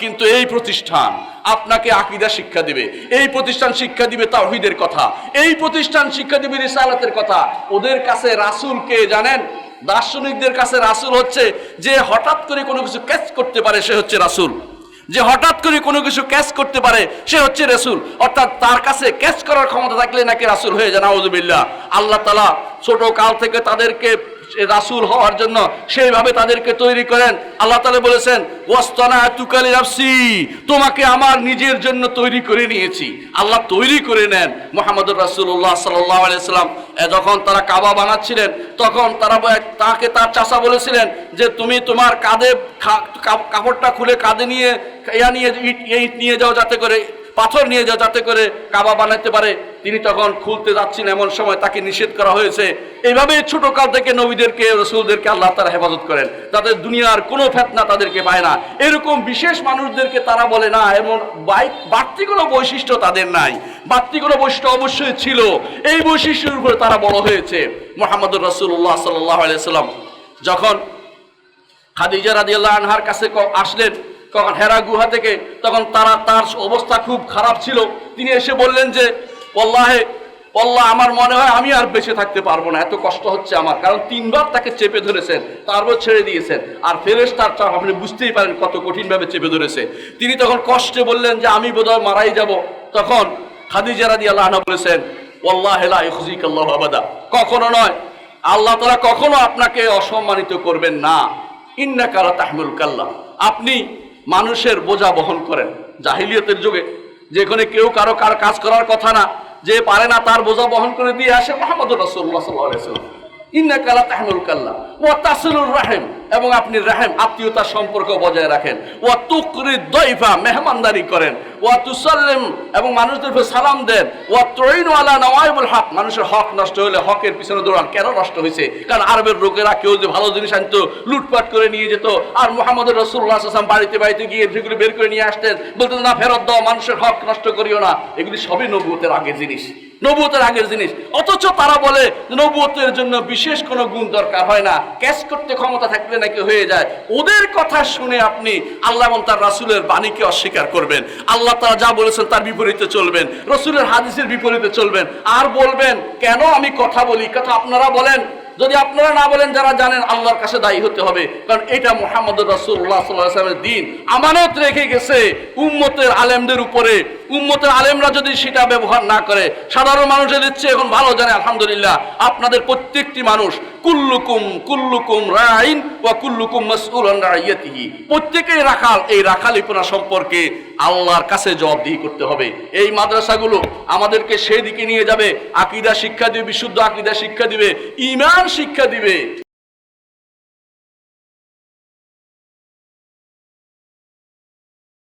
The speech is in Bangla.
কিন্তু এই প্রতিষ্ঠান আপনাকে আকিদা শিক্ষা দিবে। এই প্রতিষ্ঠান শিক্ষা দিবে তাওহীদের কথা। এই প্রতিষ্ঠান শিক্ষা দিবে রিসালাতের কথা। ওদের কাছে রাসূল কে জানেন? দার্শনিকদের কাছে রাসূল হচ্ছে যে হঠাৎ করে কোনো কিছু ক্যাচ করতে পারে, সে হচ্ছে রাসূল। যে হঠাৎ করে কোনো কিছু ক্যাচ করতে পারে, সে হচ্ছে রসুল। অর্থাৎ তার কাছে ক্যাচ করার ক্ষমতা থাকলে নাকি রাসুল হয়ে যায় নাউজুবিল্লাহ। আল্লাহ তালা ছোট কাল থেকে তাদেরকে রাসুল হওয়ার জন্য সেইভাবে তাদেরকে তৈরি করেন। আল্লাহ তালা বলেছেন ওয়াস্তানা তুকালি রাফসি তোমাকে আমার নিজের জন্য তৈরি করে নিয়েছি। আল্লাহ তৈরি করে নেন মোহাম্মদুর রাসুল্লাহ সাল্লাহ আলাইসাল্লাম যখন তারা কাবা বানাচ্ছিলেন, তখন তারা তাকে তার চাষা বলেছিলেন যে, তুমি তোমার কাঁধে কাপড়টা খুলে কাঁধে নিয়ে, ইয়া নিয়ে, ইট ইট নিয়ে যাও যাতে করে পাথর নিয়ে যাও যাতে করে কাবা বানাতে পারে। তিনি তখন খুলতে যাচ্ছেন, এমন সময় তাকে নিষেধ করা হয়েছে। এইভাবে ছোট কাল থেকে নবীদেরকে, রসুলদেরকে আল্লাহ তারা হেফাজত করেন। তাদের দুনিয়ার কোনো ফেতনা তাদেরকে পায় না। এরকম বিশেষ মানুষদেরকে তারা বলে, না, এমন বাই- বাড়তি কোনো বৈশিষ্ট্য তাদের নাই। বাড়তি কোনো বৈশিষ্ট্য অবশ্যই ছিল। এই বৈশিষ্ট্যের উপরে তারা বড় হয়েছে। মোহাম্মদুর রসুল্লাহ সাল্লাহ যখন খাদিজা রাদিয়াল্লাহ আনহার কাছে আসলেন তখন হেরা গুহা থেকে তখন তারা তার অবস্থা খুব খারাপ ছিল। তিনি এসে বললেন যে পল্লাহে পল্লা আমার মনে হয় আমি আর বেঁচে থাকতে পারব না। এত কষ্ট হচ্ছে আমার। কারণ তিনবার তাকে চেপে ধরেছেন, তারপর ছেড়ে দিয়েছেন। আর ফেরেস তার চাপ, আপনি বুঝতেই পারেন কত কঠিনভাবে চেপে ধরেছে। তিনি তখন কষ্টে বললেন যে, আমি বোধহয় মারাই যাব। তখন খাদিজা রাদিয়াল্লাহ আনহা বলেছেন, ওয়াল্লাহ লা ইখজিকাল্লাহু আবাদা। কখনো নয়, আল্লাহ তারা কখনো আপনাকে অসম্মানিত করবেন না। ইন্না কালা তাহমুল কাল্লা। আপনি মানুষের বোঝা বহন করেন। জাহিলিয়তের যুগে যেখানে কেউ কারও কার কাজ করার কথা না, যে পারে না তার বোঝা বহন করে দিয়ে আসে মোহাম্মদ রসুল্লাহ সাল্লাহ ইন্না কালা তাহমুল কাল্লা ও তাসুলুর রাহেম। এবং আপনি রাহেম আত্মীয়তার সম্পর্ক বজায় রাখেন। ও তুকরি দইফা মেহমানদারি করেন। ও তুসাল্লিম এবং মানুষদের সালাম দেন। ও ত্রইন আলা নওয়াইবুল হক, মানুষের হক নষ্ট হলে হকের পিছনে দৌড়ান। কেন নষ্ট হয়েছে কারণ আরবের লোকেরা কেউ যে ভালো জিনিস আনতো, লুটপাট করে নিয়ে যেত। আর মোহাম্মদ রসুল্লাহ আসলাম বাড়িতে বাড়িতে গিয়ে সেগুলো বের করে নিয়ে আসতেন। বলতেন, না, ফেরত দাও, মানুষের হক নষ্ট করিও না। এগুলি সবই নবুতের আগের জিনিস। নবুতের আগের জিনিস। অথচ তারা বলে যে নবুতের জন্য বিশেষ কোনো গুণ দরকার হয় না। ক্যাশ করতে ক্ষমতা থাকলে নাকি হয়ে যায়। ওদের কথা শুনে আপনি আল্লাহ এবং তার রাসুলের বাণীকে অস্বীকার করবেন। আল্লাহ তারা যা বলেছেন তার বিপরীতে চলবেন। রসুলের হাদিসের বিপরীতে চলবেন। আর বলবেন, কেন আমি কথা বলি? কথা আপনারা বলেন। যদি আপনারা না বলেন, যারা জানেন, আল্লাহর কাছে দায়ী হতে হবে। কারণ এটা মোহাম্মদ রসুল্লাহ সাল্লামের দিন। আমানত রেখে গেছে উম্মতের আলেমদের উপরে। উম্মতের আলেমরা যদি সেটা ব্যবহার না করে, সাধারণ মানুষের দিচ্ছে এখন ভালো জানে, আলহামদুলিল্লাহ। আপনাদের প্রত্যেকটি মানুষ, কুল্লুকুম কুল্লুকুম রাইন ওয়া কুল্লুকুম মাসউলুন রাইয়াতিহি। প্রত্যেকেই রাখাল, এই রাখালিপনা সম্পর্কে আল্লাহর কাছে জবাবদিহি করতে হবে। এই মাদ্রাসাগুলো আমাদেরকে সেই দিকে নিয়ে যাবে, আকীদা শিক্ষা দিবে, বিশুদ্ধ আকীদা শিক্ষা দিবে ইমান শিক্ষা দিবে।